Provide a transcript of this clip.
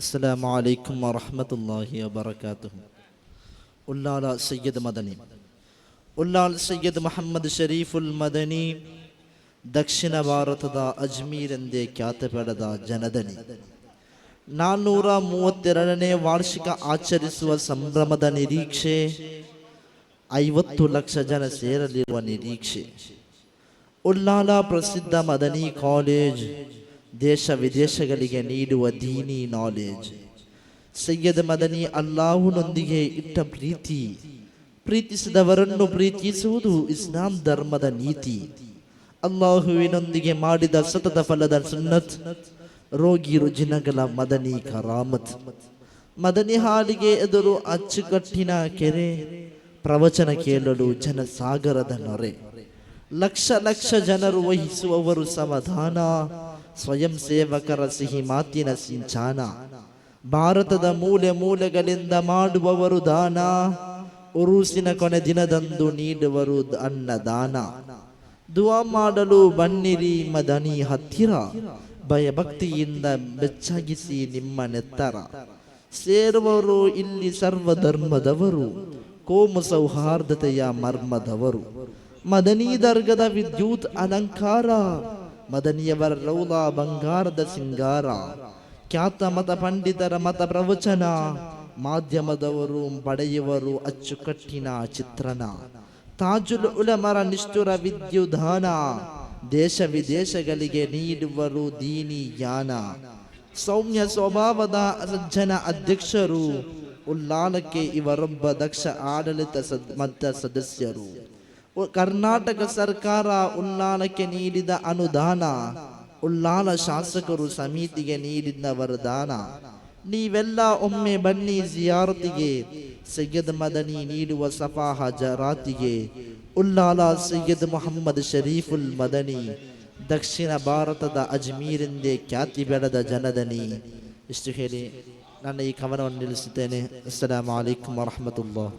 അസ്സാം വലൈക്കും വറഹമത്തല്ലാഹി വാബർക്കാത്തു ഉല്ലാല സയ്യദ് മദനി ഉല്ലാൽ സയ്യദ് മുഹമ്മದ್ ಶರೀಫುಲ್ ಮದನಿ ದಕ್ಷಿಣ ಭಾರತದ ಅಜ್ಮೀರೆಂದೇ ಖ್ಯಾತಿ ಪಡೆದ ಜನದನಿ ನಾನ್ನೂರ ಮೂವತ್ತೆರಡನೇ ವಾರ್ಷಿಕ ಆಚರಿಸುವ ಸಂಭ್ರಮದ ನಿರೀಕ್ಷೆ, ಐವತ್ತು ಲಕ್ಷ ಜನ ಸೇರಲಿರುವ ನಿರೀಕ್ಷೆ. ಉಲ್ಲಾಲ ಪ್ರಸಿದ್ಧ ಮದನಿ ಕಾಲೇಜ್ ದೇಶ ವಿದೇಶಗಳಿಗೆ ನೀಡುವ ದೀನಿ ನಾಲೆಜ್ ಸೈಯದ ಮದನಿ ಅಲ್ಲಾಹುನೊಂದಿಗೆ ಇಟ್ಟ ಪ್ರೀತಿ. ಪ್ರೀತಿಸಿದವರನ್ನು ಪ್ರೀತಿಸುವುದು ಇಸ್ಲಾಂ ಧರ್ಮದ ನೀತಿ. ಅಲ್ಲಾಹುವಿನೊಂದಿಗೆ ಮಾಡಿದ ಸತತ ಫಲದ ಸುನ್ನತ್. ರೋಗಿ ರುಜಿನಗಳ ಮದನಿ ಕರಾಮತ್. ಮದನಿ ಹಾಲಿಗೆ ಎದುರು ಅಚ್ಚುಕಟ್ಟಿನ ಕೆರೆ. ಪ್ರವಚನ ಕೇಳಲು ಜನಸಾಗರದ ನೊರೆ. ಲಕ್ಷ ಲಕ್ಷ ಜನರು ವಹಿಸುವವರು ಸಮಾಧಾನ. ಸ್ವಯಂ ಸೇವಕರ ಸಿಹಿ ಮಾತಿನ ಸಿಂಚಾನ. ಭಾರತದ ಮೂಲೆ ಮೂಲೆಗಳಿಂದ ಮಾಡುವವರು ದಾನ. ಉರುಸಿನ ಕೊನೆ ದಿನದಂದು ನೀಡುವರು ಅನ್ನ ಅನ್ನದಾನ. ದುವಾ ಮಾಡಲು ಬನ್ನಿರಿ ಮದನಿ ಹತ್ತಿರ. ಭಯಭಕ್ತಿಯಿಂದ ಬೆಚ್ಚಗಿಸಿ ನಿಮ್ಮ ನೆತ್ತರ. ಸೇರುವವರು ಇಲ್ಲಿ ಸರ್ವ ಧರ್ಮದವರು ಕೋಮು ಸೌಹಾರ್ದತೆಯ ಮರ್ಮದವರು. ಮದನಿ ದರ್ಗದ ವಿದ್ಯುತ್ ಅಲಂಕಾರ, ಮದನಿಯವರ ರೌಲ ಬಂಗಾರದ ಸಿಂಗಾರ, ಖ್ಯಾತ ಮತ ಪಂಡಿತರ ಮತ ಪ್ರವಚನ, ಮಾಧ್ಯಮದವರು ಪಡೆಯುವರು ಅಚ್ಚುಕಟ್ಟಿನ ಚಿತ್ರಣ. ತಾಜುಲ್ ಉಲಮರ ನಿಷ್ಠುರ ವಿದ್ಯುಧಾನ ದೇಶ ವಿದೇಶಗಳಿಗೆ ನೀಡುವರು ದೀನಿ ಯಾನ. ಸೌಮ್ಯ ಸ್ವಭಾವದ ಸಜ್ಜನ ಅಧ್ಯಕ್ಷರು, ಉಲ್ಲಾಲಕ್ಕೆ ಇವರೊಬ್ಬ ದಕ್ಷ ಆಡಳಿತ ಸದ್- ಮತ್ತ ಸದಸ್ಯರು. ಕರ್ನಾಟಕ ಸರ್ಕಾರ ಉಲ್ಲಾಲಕ್ಕೆ ನೀಡಿದ ಅನುದಾನ ಉಲ್ಲಾಲ ಶಾಸಕರು ಸಮಿತಿಗೆ ನೀಡಿದ ವರದಾನ. ನೀವೆಲ್ಲ ಒಮ್ಮೆ ಬನ್ನಿ ಜಿಯಾರತಿಗೆ, ಸೈಯದ್ ಮದನಿ ನೀಡುವ ಸಫಾಹ ಜರಾತಿಗೆ. ಉಲ್ಲಾಲ ಸೈಯದ್ ಮೊಹಮ್ಮದ್ ಶರೀಫುಲ್ ಮದನಿ, ದಕ್ಷಿಣ ಭಾರತದ ಅಜ್ಮೀರೆಂದೇ ಖ್ಯಾತಿ ಬೆಳೆದ ಜನದನಿ. ಇಷ್ಟು ಹೇಳಿ ನನ್ನ ಈ ಕವನವನ್ನು ನಿಲ್ಲಿಸುತ್ತೇನೆ. ಅಸ್ಸಲಾಮು ಅಲೈಕುಮ್ ವರಹಮತುಲ್ಲಾಹ್.